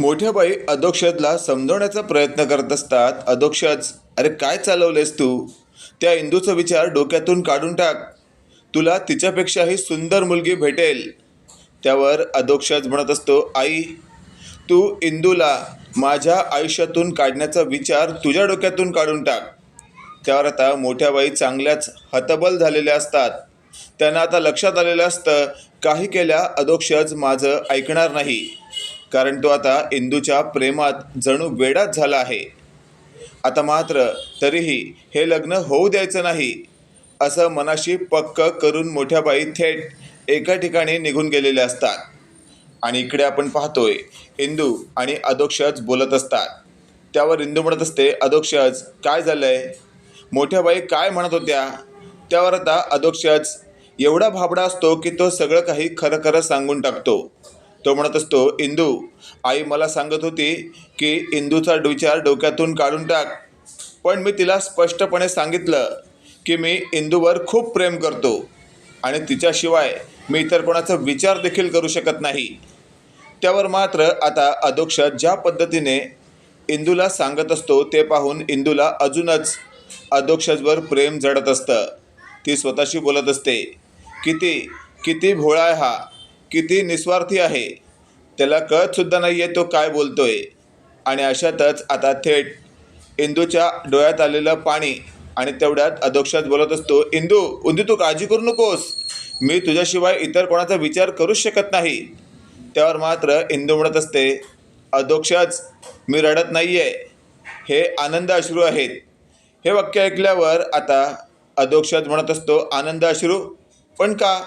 मोठ्या बाई अधोक्षतला समजवण्याचा प्रयत्न करत असतात. अधोक्षज अरे काय चालवलेस तू? त्या इंदूचा विचार डोक्यातून काढून टाक. तुला तिच्यापेक्षाही सुंदर मुलगी भेटेल. त्यावर अधोक्षज म्हणत असतो आई तू इंदूला माझ्या आयुष्यातून काढण्याचा विचार तुझ्या डोक्यातून काढून टाक. त्यावर आता मोठ्या बाई चांगल्याच हतबल झालेल्या असतात. त्यांना आता लक्षात आलेलं असतं काही केल्या अधोक्षज माझं ऐकणार नाही. कारण तो आता इंदूच्या प्रेमात जणू वेडाच झाला आहे. आता मात्र तरीही हे लग्न होऊ द्यायचं नाही असं मनाशी पक्क करून मोठ्या बाई थेट एका ठिकाणी निघून गेलेले असतात. आणि इकडे आपण पाहतोय इंदू आणि अधोक्षज बोलत असतात. त्यावर इंदू म्हणत असते अधोक्षज काय झालंय? मोठ्या बाई काय म्हणत होत्या? त्यावर आता अधोक्षज एवढा भाबडा असतो की तो सगळं काही खरं खरं सांगून टाकतो. तो म्हणत असतो इंदू आई मला सांगत होती की इंदूचा विचार डोक्यातून काढून टाक. पण मी तिला स्पष्टपणे सांगितलं की मी इंदूवर खूप प्रेम करतो आणि तिच्याशिवाय मी इतर कोणाचा विचार देखील करू शकत नाही. त्यावर मात्र आता अधोक्ष ज्या पद्धतीने इंदूला सांगत असतो ते पाहून इंदूला अजूनच अधोक्षजवर प्रेम जडत असतं. ती स्वतःशी बोलत असते किती किती भोळा आहे हा. किती निस्वार्थी आहे त्याला कळतसुद्धा नाही आहे तो काय बोलतो आहे आणि अशातच आता थेट इंदूच्या डोळ्यात आलेलं पाणी आणि तेवढ्यात अधोक्षात बोलत असतो इंदू इंदू तू काळजी करू नकोस. मी तुझ्याशिवाय इतर कोणाचा विचार करूच शकत नाही. त्यावर मात्र इंदू म्हणत असते अधोक्षाच मी रडत नाही आहे हे आनंद अश्रू आहेत. हे वाक्य ऐकल्यावर आता अधोक्षात म्हणत असतो आनंद अश्रू पण का?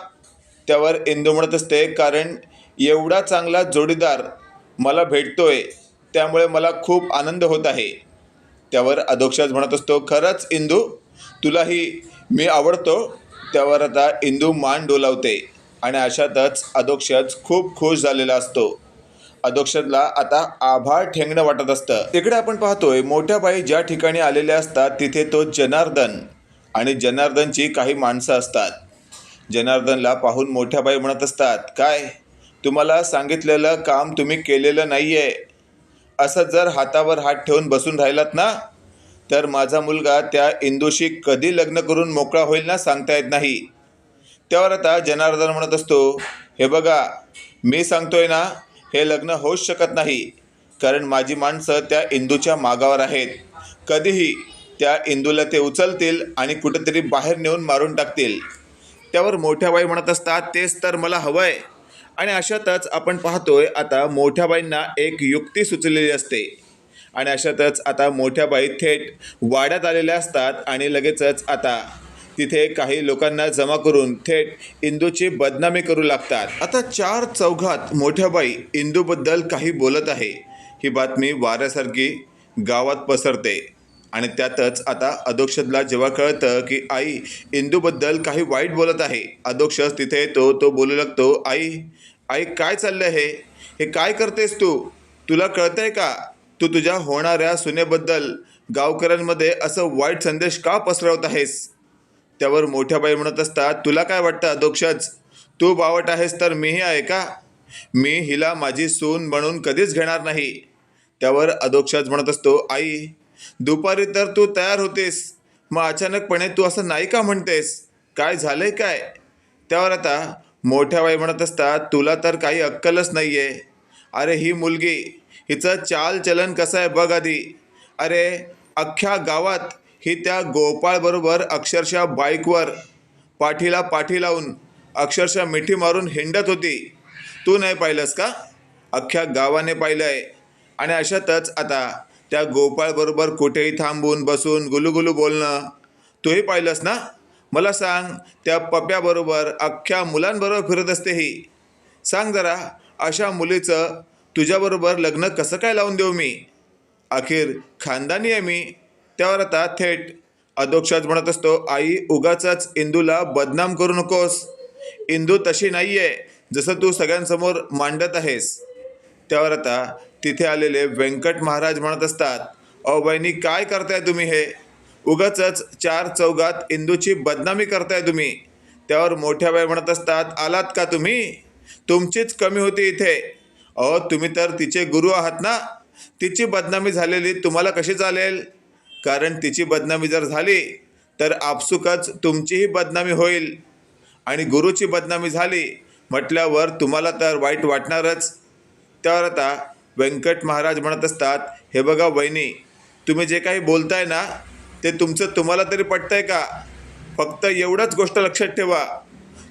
त्यावर इंदू म्हणत असते कारण एवढा चांगला जोडीदार मला भेटतोय त्यामुळे मला खूप आनंद होत आहे. त्यावर अधोक्षात म्हणत असतो खरंच इंदू तुलाही मी आवडतो. त्यावर आता इंदू मान डोलावते आणि अशातच अधोक्षज खूप खुश झालेला असतो. अधोक्षजला आता आभाळ ठेंगणं वाटत असतं. तिकडे आपण पाहतोय मोठ्या बाई ज्या ठिकाणी आलेल्या असतात तिथे तो जनार्दन आणि जनार्दनची काही माणसं असतात. जनार्दनला पाहून मोठ्या बाई म्हणत असतात काय? तुम्हाला सांगितलेलं काम तुम्ही केलेलं नाही आहे असं जर हातावर हात ठेवून बसून राहिलात ना तर माझा मुलगा त्या इंदूशी कधी लग्न करून मोकळा होईल ना सांगता येत नाही. त्यावर आता जनार्दन म्हणत असतो हे बघा मी सांगतोय ना हे लग्न होऊच शकत नाही कारण माझी माणसं त्या इंदूच्या मागावर आहेत. कधीही त्या इंदूला ते उचलतील आणि कुठेतरी बाहेर नेऊन मारून टाकतील. त्यावर मोठ्या बाई म्हणत असतात तेच तर मला हवं आहे आणि अशातच आपण पाहतोय आता मोठ्या बाईंना एक युक्ती सुचलेली असते. आणि अशातच आता मोठ्या बाई थेट वाड्यात आलेल्या असतात आणि लगेचच आता तिथे काही लोकांना जमा करून थेट इंदूची बदनामी करू लागतात. आता चार चौघात मोठ्या बाई इंदूबद्दल काही बोलत आहे. ही बातमी वाऱ्यासारखी गावात पसरते. आणि त्यातच आता अधोक्षला जेव्हा कळतं की आई इंदूबद्दल काही वाईट बोलत आहे अधोक्षस तिथे येतो तो बोलू लागतो आई आई काय चाललं आहे हे काय करतेस तू? तुला कळतंय का? तू तुझ्या होणाऱ्या सुनेबद्दल गावकऱ्यांमध्ये असं वाईट संदेश का पसरवत आहेस? त्यावर मोठ्या बाई म्हणत असतात तुला काय वाटतं अधोक्षज तू बावट आहेस तर मीही आहे का? मी हिला माझी सून म्हणून कधीच घेणार नाही. त्यावर अधोक्षज म्हणत असतो आई दुपारी तर तू तयार होतेस. मग अचानकपणे तू असं नाही का म्हणतेस? काय झालंय काय? त्यावर आता मोठ्या बाई म्हणत असतात तुला तर काही अक्कलच नाही आहे अरे ही मुलगी हिचं चालचलन कसं आहे बघ आधी. अरे अख्ख्या गावात ही त्या गोपाळबरोबर अक्षरशः बाईकवर पाठीला पाठी लावून अक्षरशः मिठी मारून हिंडत होती. तू नाही पाहिलंस का? अख्ख्या गावाने पाहिलं आहे आणि अशातच आता त्या गोपाळबरोबर कुठेही थांबून बसून गुलुगुलू बोलणं. तूही पाहिलंस ना? मला सांग त्या पप्याबरोबर अख्ख्या मुलांबरोबर फिरत असते ही. सांग जरा अशा मुलीचं तुझ्याबरोबर लग्न कसं काय लावून देऊ मी? अखेर खानदानी आहे मी. त्यावर आता थेट अधोक्षात म्हणत असतो आई उगाच इंदूला बदनाम करू नकोस. इंदू तशी नाही आहे जसं तू सगळ्यांसमोर मांडत आहेस. त्यावर आता तिथे आलेले व्यंकट महाराज म्हणत असतात अहो बहिणी काय करताय तुम्ही हे? उगाचच चार चौघात इंदूची बदनामी करताय तुम्ही. त्यावर मोठ्या बाई म्हणत असतात आलात का तुम्ही? तुमचीच कमी होती इथे. अहो तुम्ही तर तिचे गुरु आहात ना? तिची बदनामी झालेली तुम्हाला कशी चालेल? कारण तिची बदनामी जर झाली तर आपसुकच तुमचीही बदनामी होईल. आणि गुरुची बदनामी झाली म्हटल्यावर तुम्हाला तर वाईट वाटणारच. त्यावर आता व्यंकट महाराज म्हणत असतात हे बघा वहिनी तुम्ही जे काही बोलताय ना ते तुमचं तुम्हाला तरी पटतंय का? फक्त एवढंच गोष्ट लक्षात ठेवा.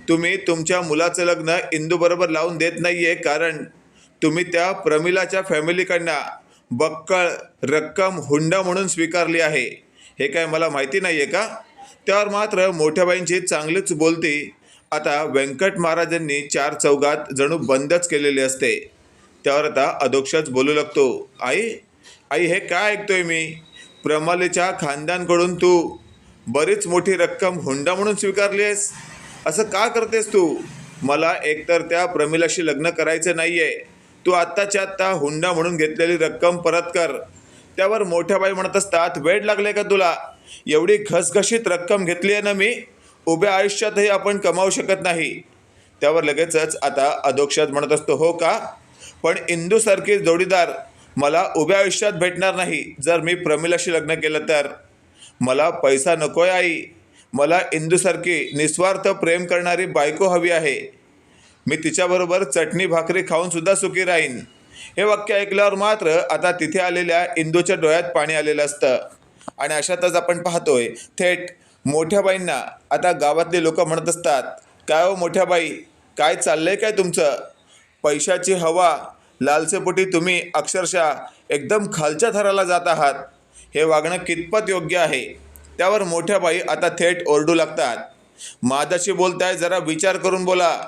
तुम्ही तुमच्या मुलाचं लग्न इंदूबरोबर लावून देत नाही आहे कारण तुम्ही त्या प्रमिलाच्या फॅमिलीकडनं बक्कळ रक्कम हुंडा म्हणून स्वीकारली आहे. हे काय मला माहिती नाही आहे का? त्यावर मात्र मोठ्या बाईंची चांगलीच बोलती. आता व्यंकट महाराजांनी चार चौघात जणू बंदच केलेली असते. त्यावर आता अधोक्षच बोलू लागतो. आई आई हे काय ऐकतोय मी? प्रमालीच्या खानदानकडून तू बरीच मोठी रक्कम हुंडा म्हणून स्वीकारली आहेस. असं का करतेस तू? मला एकतर त्या प्रमिलाशी लग्न करायचं नाही आहे तू आत्ताच्या आत्ता हुंडा म्हणून घेतलेली रक्कम परत कर. त्यावर मोठ्या बाई म्हणत असतात वेळ लागले का तुला? एवढी घसघशीत रक्कम घेतली आहे ना मी? उभ्या आयुष्यातही आपण कमावू शकत नाही. त्यावर लगेचच आता अधोक्षात म्हणत असतो हो का? पण इंदूसारखी जोडीदार मला उभ्या आयुष्यात भेटणार नाही. जर मी प्रमिलाशी लग्न केलं तर. मला पैसा नकोय आई. मला इंदूसारखी निस्वार्थ प्रेम करणारी बायको हवी आहे. मी तिच्याबरोबर चटणी भाकरी खाऊनसुद्धा सुखी राहीन. हे वाक्य ऐकल्यावर मात्र आता तिथे आलेल्या इंदूच्या डोळ्यात पाणी आलेलं असतं. आणि अशातच आपण पाहतोय थेट मोठ्या बाईंना. आता गावातले लोक म्हणत असतात काय हो मोठ्या बाई? काय चाललंय काय तुमचं? पैशाची हवा लालसेपोटी तुम्ही अक्षरशः एकदम खालच्या थराला जात आहात. हे वागणं कितपत योग्य आहे? त्यावर मोठ्या बाई आता थेट ओरडू लागतात. माझ्याशी बोलताय जरा विचार करून बोला.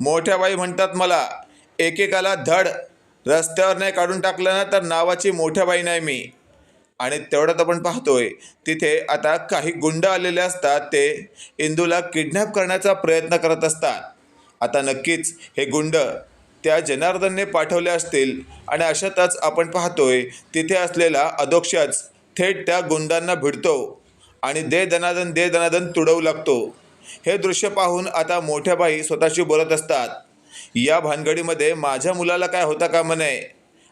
मोठ्या बाई म्हणतात मला एकेकाला धड रस्त्यावर नाही काढून टाकलं ना तर नावाची मोठ्या बाई नाही मी. आणि तेवढ्यात आपण पाहतोय तिथे आता काही गुंड आलेले असतात ते इंदूला किडनॅप करण्याचा प्रयत्न करत असतात. आता नक्कीच हे गुंड त्या जनार्दनने पाठवल्या असतील आणि अशातच आपण पाहतोय तिथे असलेला अधोक्षच थेट त्या गुंडांना भिडतो आणि दे दनादन दे दनादन तुडवू लागतो. हे दृश्य पाहून आता मोठ्या बाई स्वतःशी बोलत असतात. या भानगडीमध्ये माझ्या मुलाला काय होता का म्हणे?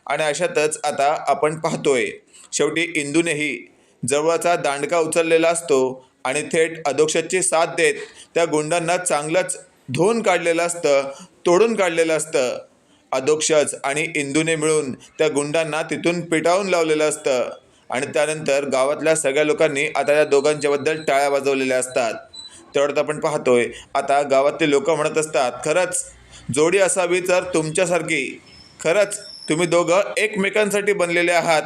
आणि अशातच आता आपण पाहतोय शेवटी इंदूनेही जवळचा दांडका उचललेला असतो आणि थेट अधोक्षाची साथ देत त्या गुंडांना चांगलंच धुवून काढलेलं असतं तोडून काढलेलं असतं. अधोक्षज आणि इंदूने मिळून त्या गुंडांना तिथून पिटाळून लावलेलं असतं. आणि त्यानंतर गावातल्या सगळ्या लोकांनी आता या दोघांच्याबद्दल टाळ्या वाजवलेल्या असतात. तेवढ्यात आपण पाहतोय आता गावातले लोक म्हणत असतात खरंच जोडी असावी तर तुमच्यासारखी. खरंच तुम्ही दोघं एकमेकांसाठी बनलेले आहात.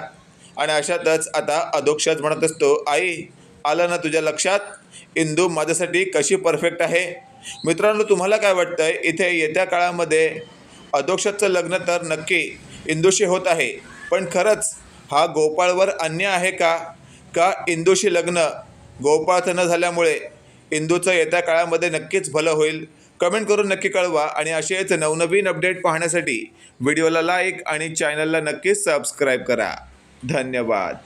आणि अशातच आता अधोक्षज म्हणत असतो आई आलं ना तुझ्या लक्षात? इंदू माझ्यासाठी कशी परफेक्ट आहे? मित्रांनो तुम्हाला काय वाटतंय? इथे येत्या काळामध्ये अधोक्षातचं लग्न तर नक्की इंदूशी होत आहे. पण खरंच हा गोपाळवर अन्याय आहे का? का इंदूशी लग्न गोपाळचं न झाल्यामुळे इंदूचं येत्या काळामध्ये नक्कीच भलं होईल? कमेंट करून नक्की कळवा आणि असेच नवनवीन अपडेट पाहण्यासाठी व्हिडिओला लाईक आणि चॅनलला नक्कीच सबस्क्राईब करा. धन्यवाद.